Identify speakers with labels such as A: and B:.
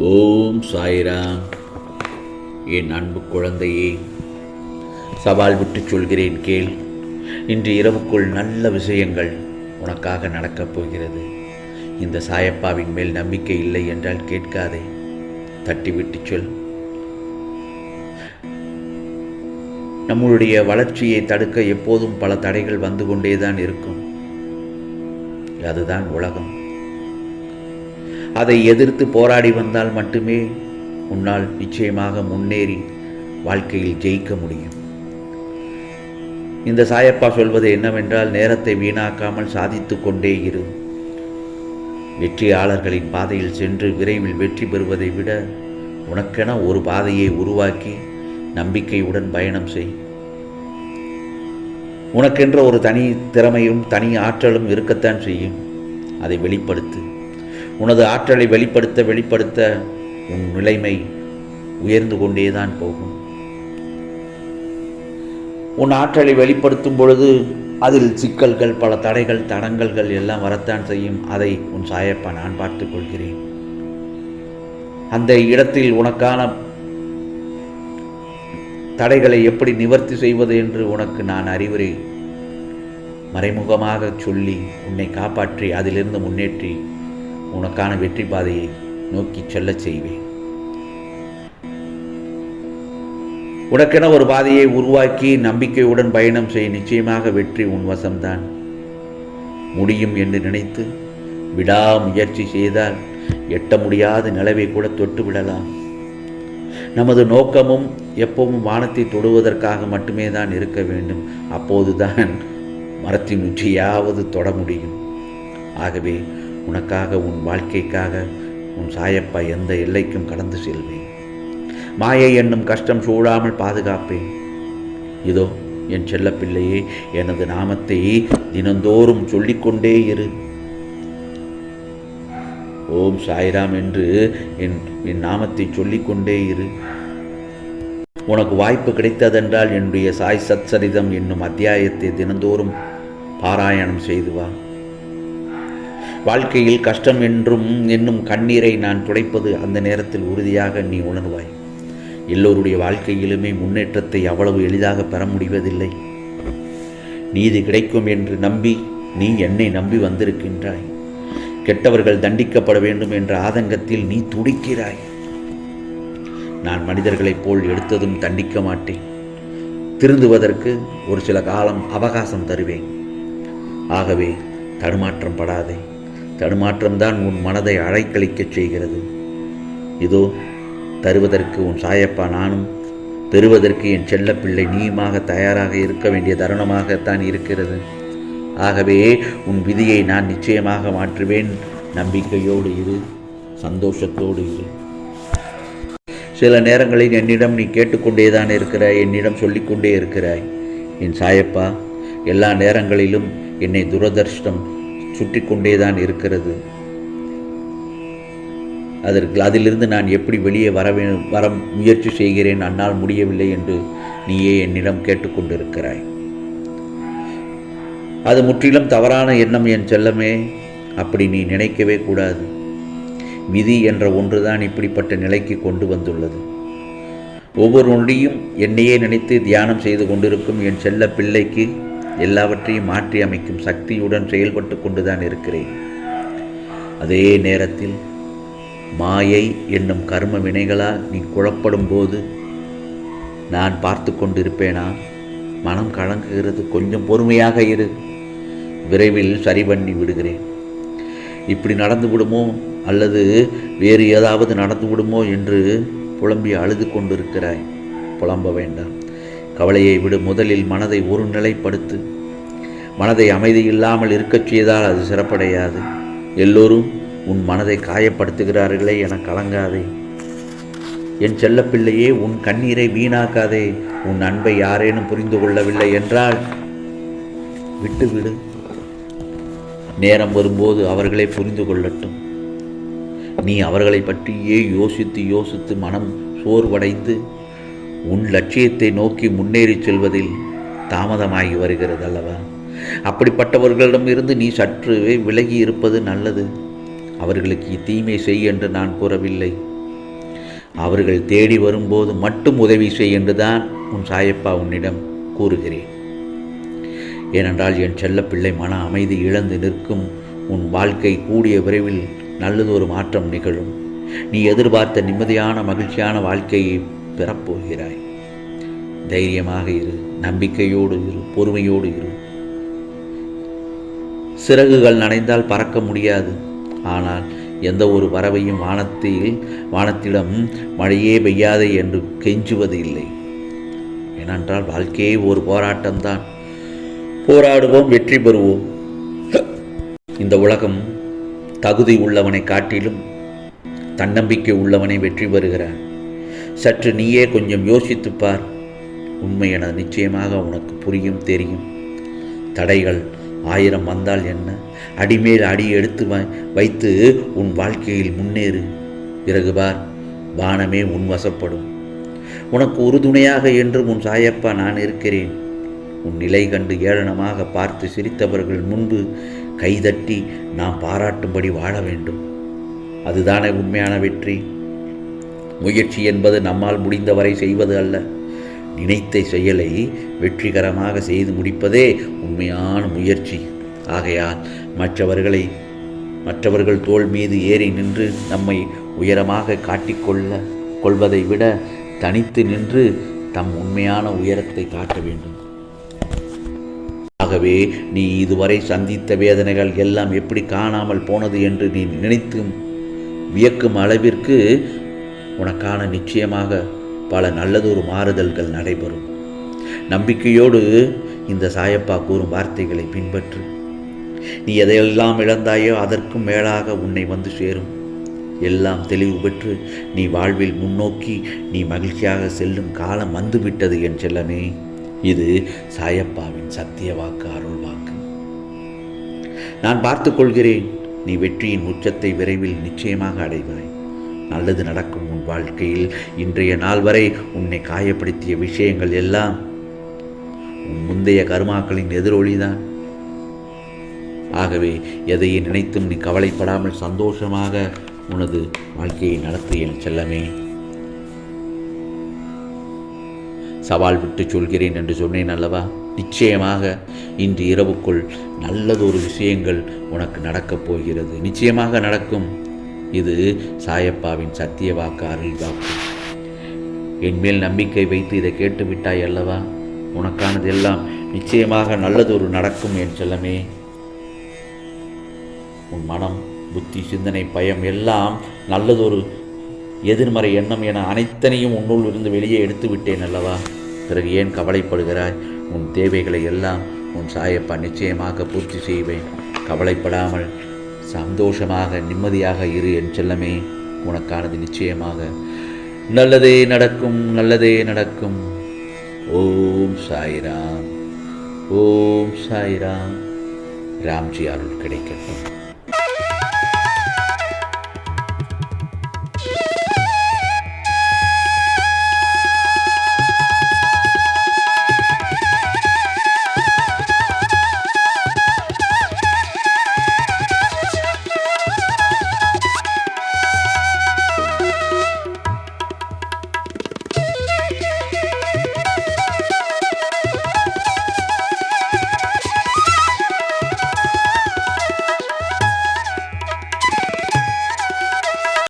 A: ஓம் சாய்ராம். என் அன்பு குழந்தையே சவால் விட்டு சொல்கிறேன் கேள். இன்று இரவுக்குள் நல்ல விஷயங்கள் உனக்காக நடக்கப் போகிறது. இந்த சாயப்பாவின் மேல் நம்பிக்கை இல்லை என்றால் கேட்காதே. தட்டிவிட்டு சொல். நம்மளுடைய வளர்ச்சியை தடுக்க எப்போதும் பல தடைகள் வந்து கொண்டே தான் இருக்கும். அதுதான் உலகம். அதை எதிர்த்து போராடி வந்தால் மட்டுமே உன்னால் நிச்சயமாக முன்னேறி வாழ்க்கையில் ஜெயிக்க முடியும். இந்த சாயப்பா சொல்வது என்னவென்றால் நேரத்தை வீணாக்காமல் சாதித்து கொண்டே இரு. வெற்றியாளர்களின் பாதையில் சென்று விரைவில் வெற்றி பெறுவதை விட உனக்கென ஒரு பாதையை உருவாக்கி நம்பிக்கையுடன் பயணம் செய். உனக்கென்ற ஒரு தனி திறமையும் தனி ஆற்றலும் இருக்கத்தான் செய்யும். அதை வெளிப்படுத்து. உனது ஆற்றலை வெளிப்படுத்த வெளிப்படுத்த உன் நிலைமை உயர்ந்து கொண்டேதான் போகும். உன் ஆற்றலை வெளிப்படுத்தும் பொழுது அதில் சிக்கல்கள் பல தடைகள் தடங்கல்கள் எல்லாம் வரத்தான் செய்யும். அதை உன் சாயப்பா நான் பார்த்துக் கொள்கிறேன். அந்த இடத்தில் உனக்கான தடைகளை எப்படி நிவர்த்தி செய்வது என்று உனக்கு நான் அறிவுரை மறைமுகமாக சொல்லி உன்னை காப்பாற்றி அதிலிருந்து முன்னேற்றி உனக்கான வெற்றி பாதையை நோக்கி செல்லச் செய்வேன். உனக்கென ஒரு பாதையை உருவாக்கி நம்பிக்கையுடன் பயணம் செய். நிச்சயமாக வெற்றி உன் வசம்தான். முடியும் என்று நினைத்து விடாமுயற்சி செய்தால் எட்ட முடியாத நிலவை கூட தொட்டு விடலாம். நமது நோக்கமும் எப்பவும் வானத்தை தொடுவதற்காக மட்டுமே தான் இருக்க வேண்டும். அப்போதுதான் மரத்தின் உச்சியாவது தொட முடியும். ஆகவே உனக்காக உன் வாழ்க்கைக்காக உன் சாயப்பா எந்த எல்லைக்கும் கடந்து செல்வேன். மாயை என்னும் கஷ்டம் சூழாமல் பாதுகாப்பேன். இதோ என் செல்லப்பிள்ளையே எனது நாமத்தை தினந்தோறும் சொல்லிக்கொண்டே இரு. ஓம் சாய்ராம் என்று என் என் நாமத்தை சொல்லிக்கொண்டே இரு. உனக்கு வாய்ப்பு கிடைத்ததென்றால் என்னுடைய சாய் சத்சரிதம் என்னும் அத்தியாயத்தை தினந்தோறும் பாராயணம் செய்து வா. வாழ்க்கையில் கஷ்டம் என்றும் என்னும் கண்ணீரை நான் துடைப்பது அந்த நேரத்தில் உறுதியாக நீ உணர்வாய். எல்லோருடைய வாழ்க்கையிலுமே முன்னேற்றத்தை அவ்வளவு எளிதாக பெற முடிவதில்லை. நீதி கிடைக்கும் என்று நம்பி நீ என்னை நம்பி வந்திருக்கின்றாய். கெட்டவர்கள் தண்டிக்கப்பட வேண்டும் என்ற ஆதங்கத்தில் நீ துடிக்கிறாய். நான் மனிதர்களைப் போல் எடுத்ததும் தண்டிக்க மாட்டேன். திருந்துவதற்கு ஒரு சில காலம் அவகாசம் தருவேன். ஆகவே தடுமாற்றம் படாதே தடுமாற்றம்தான் உன் மனதை அழைக்கழிக்கச் செய்கிறது. இதோ தருவதற்கு உன் சாயப்பா நானும் பெறுவதற்கு என் செல்லப்பிள்ளை நீயுமாக தயாராக இருக்க வேண்டிய தருணமாகத்தான் இருக்கிறது. ஆகவே உன் விதியை நான் நிச்சயமாக மாற்றுவேன். நம்பிக்கையோடு இரு சந்தோஷத்தோடு இரு. சில நேரங்களில் என்னிடம் நீ கேட்டுக்கொண்டே தான் இருக்கிறாய் என்னிடம் சொல்லிக்கொண்டே இருக்கிறாய். என் சாயப்பா எல்லா நேரங்களிலும் என்னை துரதர்ஷ்டம் சுற்றி கொண்டேதான் இருக்கிறது. அதற்கு அதிலிருந்து நான் எப்படி வெளியே வர வர முயற்சி செய்கிறேன் அன்னால் முடியவில்லை என்று நீயே என்னிடம் கேட்டுக்கொண்டிருக்கிறாய். அது முற்றிலும் தவறான எண்ணம் என் செல்லமே அப்படி நீ நினைக்கவே கூடாது. விதி என்ற ஒன்றுதான் இப்படிப்பட்ட நிலைக்கு கொண்டு வந்துள்ளது. ஒவ்வொரு நொடியும் என்னையே நினைத்து தியானம் செய்து கொண்டிருக்கும் என் செல்ல பிள்ளைக்கு எல்லாவற்றையும் மாற்றி அமைக்கும் சக்தியுடன் செயல்பட்டு கொண்டுதான் இருக்கிறேன். அதே நேரத்தில் மாயை என்னும் கர்ம வினைகளால் நீ குழப்படும் போது நான் பார்த்து கொண்டிருப்பேனா? மனம் கலங்குகிறது. கொஞ்சம் பொறுமையாக இரு. விரைவில் சரி பண்ணி விடுகிறேன். இப்படி நடந்து விடுமோ? அல்லது வேறு ஏதாவது நடந்து விடுமோ? என்று புலம்பி அழுது கொண்டிருக்கிறாய். புலம்ப வேண்டாம். கவலையை விடு முதலில் மனதை ஒருநிலைப்படுத்து. மனதை அமைதி இல்லாமல் இருக்கச் செய்தால் அது சிறப்படையாது. எல்லோரும் உன் மனதை காயப்படுத்துகிறார்களே என கலங்காதே. என் செல்லப்பிள்ளையே உன் கண்ணீரை வீணாக்காதே. உன் அன்பை யாரேனும் புரிந்து கொள்ளவில்லை என்றால் விட்டுவிடு. நேரம் வரும்போது அவர்களே புரிந்து கொள்ளட்டும். நீ அவர்களை பற்றியே யோசித்து யோசித்து மனம் சோர்வடைந்து உன் லட்சியத்தை நோக்கி முன்னேறி செல்வதில் தாமதமாகி வருகிறது அல்லவா? அப்படிப்பட்டவர்களிடமிருந்து நீ சற்றுவே விலகி இருப்பது நல்லது. அவர்களுக்கு தீமை செய் என்று நான் கூறவில்லை. அவர்கள் தேடி வரும்போது மட்டும் உதவி செய் என்றுதான் உன் சாயப்பா உன்னிடம் கூறுகிறேன். ஏனென்றால் என் செல்லப்பிள்ளை மன அமைதி இழந்து நிற்கும் உன் வாழ்க்கை கூடிய விரைவில் நல்லதொரு மாற்றம் நிகழும். நீ எதிர்பார்த்த நிம்மதியான மகிழ்ச்சியான வாழ்க்கையை பெறப்போகிறாய். தைரியமாக இரு நம்பிக்கையோடு இரு பொறுமையோடு இரு. சிறகுகள் நனைந்தால் பறக்க முடியாது. ஆனால் எந்த ஒரு பறவையும் வானத்தில் வானத்திடம் மழையே பெய்யாதே என்று கெஞ்சுவது இல்லை ஏனென்றால் வாழ்க்கையே ஒரு போராட்டம்தான். போராடுவோம் வெற்றி பெறுவோம். இந்த உலகம் தகுதி உள்ளவனை காட்டிலும் தன்னம்பிக்கை உள்ளவனை வெற்றி பெறுகிறான். சற்று நீயே கொஞ்சம் யோசித்துப்பார். உண்மை என நிச்சயமாக உனக்கு புரியும் தெரியும். தடைகள் ஆயிரம் வந்தால் என்ன? அடிமேல் அடி எடுத்து வ- வைத்து உன் வாழ்க்கையில் முன்னேறு. பிறகு பார் வானமே உன் வசப்படும். உனக்கு உறுதுணையாக என்று உன் சாயப்பா நான் இருக்கிறேன். உன் நிலை கண்டு ஏளனமாக பார்த்து சிரித்தவர்கள் முன்பு கைதட்டி நாம் பாராட்டும்படி வாழ வேண்டும். அதுதானே உண்மையான வெற்றி. முயற்சி என்பது நம்மால் முடிந்தவரை செய்வது அல்ல. நினைத்த செயலை வெற்றிகரமாக செய்து முடிப்பதே உண்மையான முயற்சி. ஆகையால் மற்றவர்களை மற்றவர்கள் தோள் மீது ஏறி நின்று நம்மை உயரமாக காட்டிக்கொள்ள கொள்வதை விட தனித்து நின்று தம் உண்மையான உயரத்தை காட்ட வேண்டும். ஆகவே நீ இதுவரை சந்தித்த வேதனைகள் எல்லாம் எப்படி காணாமல் போனது என்று நீ நினைத்தும் வியக்கும் அளவிற்கு உனக்கான நிச்சயமாக பல நல்லதொரு மாறுதல்கள் நடைபெறும். நம்பிக்கையோடு இந்த சாயப்பா கூறும் வார்த்தைகளை பின்பற்று. நீ எதையெல்லாம் இழந்தாயோ அதற்கும் மேலாக உன்னை வந்து சேரும். எல்லாம் தெளிவு பெற்று நீ வாழ்வில் முன்னோக்கி நீ மகிழ்ச்சியாக செல்லும் காலம் வந்துவிட்டது என் செல்லமே. இது சாயப்பாவின் சத்திய வாக்கு அருள் வாக்கு. நான் பார்த்து கொள்கிறேன் நீ வெற்றியின் உச்சத்தை விரைவில் நிச்சயமாக அடைவாய். நல்லது நடக்கும். வாழ்க்கையில் இன்றைய நாள் வரை உன்னை காயப்படுத்திய விஷயங்கள் எல்லாம் உன் முந்தைய கருமாக்களின் எதிரொலிதான். ஆகவே எதையை நினைத்தும் நீ கவலைப்படாமல் சந்தோஷமாக உனது வாழ்க்கையை நடத்து என் செல்லமே. சவால் விட்டு சொல்கிறேன் என்று சொன்னேன் அல்லவா? நிச்சயமாக இன்று இரவுக்குள் நல்லதொரு விஷயங்கள் உனக்கு நடக்கப் போகிறது. நிச்சயமாக நடக்கும். இது சாயப்பாவின் சத்திய வாக்கு அருள் வாக்கு. என் மேல் நம்பிக்கை வைத்து இதை கேட்டு விட்டாய் அல்லவா? உனக்கானது எல்லாம் நிச்சயமாக நல்லதொரு நடக்கும் என் செல்லமே. உன் மனம் புத்தி சிந்தனை பயம் எல்லாம் நல்லதொரு எதிர்மறை எண்ணம் என அனைத்தனையும் உன்னுள் இருந்து வெளியே எடுத்து விட்டேன் அல்லவா? பிறகு ஏன் கவலைப்படுகிறாய்? உன் தேவைகளை எல்லாம் உன் சாயப்பா நிச்சயமாக பூர்த்தி செய்வேன். கவலைப்படாமல் சந்தோஷமாக நிம்மதியாக இரு என் செல்லமே. உனக்கானது நிச்சயமாக. நல்லதே நடக்கும் நல்லதே நடக்கும். ஓம் சாய்ராம். ஓம் சாய்ராம். ராம்ஜி அருள் கிடைக்கட்டும்.